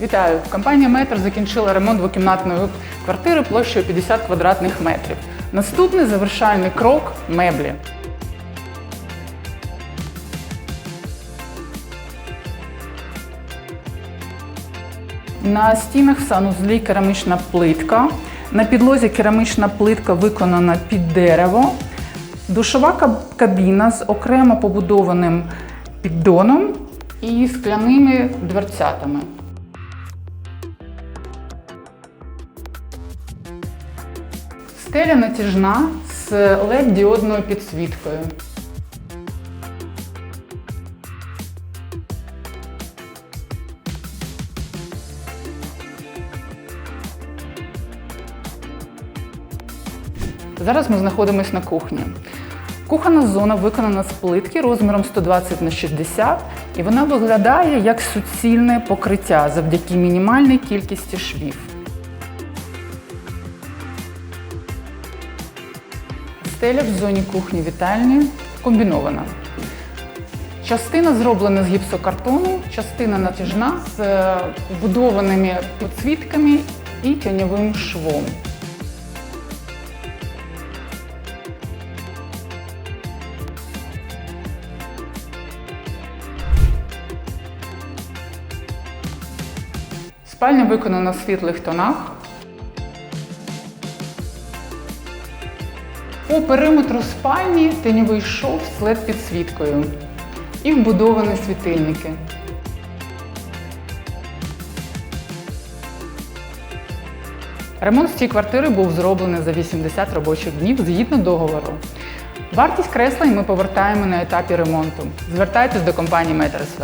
Вітаю! Компанія Метр закінчила ремонт двокімнатної квартири площею 50 квадратних метрів. Наступний завершальний крок меблі. На стінах в санузлі керамічна плитка. На підлозі керамічна плитка виконана під дерево. Душова кабіна з окремо побудованим піддоном і скляними дверцятами. Стеля натяжна з led діодною підсвіткою. Зараз ми знаходимося на кухні. Кухонна зона виконана з плитки розміром 120 на 60 і вона виглядає як суцільне покриття завдяки мінімальній кількості швів. Стеля в зоні кухні вітальні комбінована. Частина зроблена з гіпсокартону, частина натяжна з е, вбудованими підсвітками і тіньовим швом. Спальня виконана в світлих тонах. По периметру спальні теньовий шов з led підсвіткою і вбудовані світильники. Ремонт цієї квартири був зроблений за 80 робочих днів згідно договору. Вартість кресла ми повертаємо на етапі ремонту. Звертайтесь до компанії Метрсв.